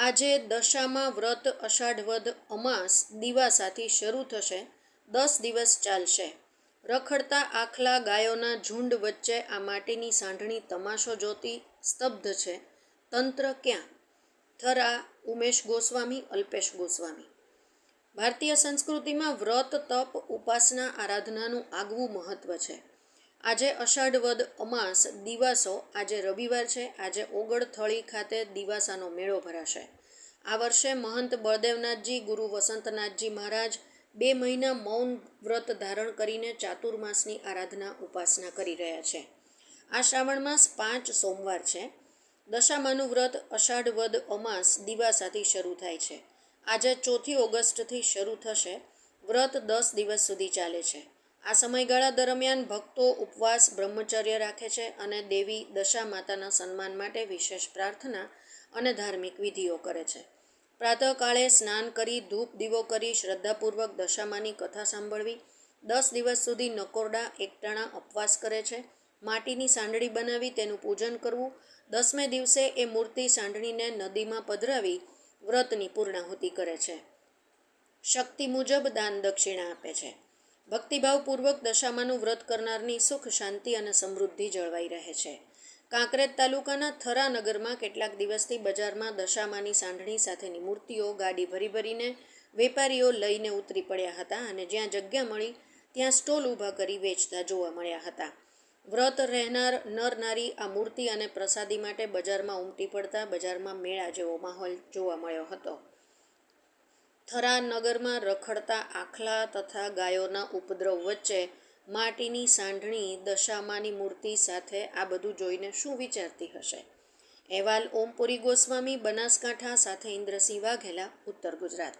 આજે દશામાં વ્રત, અષાઢ વદ, અમાસ દિવાસાથી શરૂ થશે. દસ દિવસ ચાલશે. રખડતા આખલા ગાયોના ઝુંડ વચ્ચે આ માટીની સાંઢણી તમાશો જોતી સ્તબ્ધ છે. તંત્ર ક્યાં? થરા, ઉમેશ ગોસ્વામી, અલ્પેશ ગોસ્વામી. ભારતીય સંસ્કૃતિમાં વ્રત, તપ, ઉપાસના, આરાધનાનું આગવું મહત્વ છે. આજે અષાઢ વદ અમાસ દિવાસો આજે રવિવાર છે. આજે ઓગળથળી ખાતે દિવાસાનો મેળો ભરાશે. આ વર્ષે મહંત બળદેવનાથજી, ગુરુ વસંતનાથજી મહારાજ બે મહિના મૌન વ્રત ધારણ કરીને ચાતુર્માસની આરાધના ઉપાસના કરી રહ્યા છે. આ શ્રાવણ માસ પાંચ સોમવાર છે. દશામાનું વ્રત અષાઢ વદ અમાસ દિવાસાથી શરૂ થાય છે. આજે ચોથી ઓગસ્ટથી શરૂ થશે. વ્રત દસ દિવસ સુધી ચાલે છે. આ સમયગાળા દરમિયાન ભક્તો ઉપવાસ બ્રહ્મચર્ય રાખે છે અને દેવી દશા માતાના સન્માન માટે વિશેષ પ્રાર્થના અને ધાર્મિક વિધિઓ કરે છે. પ્રાતઃકાળે સ્નાન કરી, ધૂપ દીવો કરી, શ્રદ્ધાપૂર્વક દશામાની કથા સાંભળવી. દસ દિવસ સુધી નકોરડા, એકટાણા ઉપવાસ કરે છે. માટીની સાંડળી બનાવી તેનું પૂજન કરવું. દસમે દિવસે એ મૂર્તિ સાંડળીને નદીમાં પધરાવી વ્રતની પૂર્ણાહુતિ કરે છે. શક્તિ મુજબ દાન દક્ષિણા આપે છે. ભક્તિભાવપૂર્વક દશામાનું વ્રત કરનારની સુખ, શાંતિ અને સમૃદ્ધિ જળવાઈ રહે છે. કાંકરેજ તાલુકાના થરા નગરમાં કેટલાક દિવસથી બજારમાં દશામાની સાંઢણી સાથેની મૂર્તિઓ ગાડી ભરી ભરીને વેપારીઓ લઈને ઉતરી પડ્યા હતા અને જ્યાં જગ્યા મળી, ત્યાં સ્ટોલ ઊભા કરી વેચતા જોવા મળ્યા હતા. વ્રત રહેનાર, નર નારી આ મૂર્તિ અને પ્રસાદી માટે બજારમાં ઉમટી પડતા બજારમાં મેળા જેવો માહોલ જોવા મળ્યો હતો. થરા નગરમાં રખડતા આખલા તથા ગાયોના ઉપદ્રવ વચ્ચે માટીની સાંઢણી દશામાની મૂર્તિ સાથે આ બધું જોઈને શું વિચારતી હશે? અહેવાલ ઓમપુરી ગોસ્વામી, બનાસકાંઠા સાથે ઇન્દ્રસિંહ વાઘેલા, ઉત્તર ગુજરાત.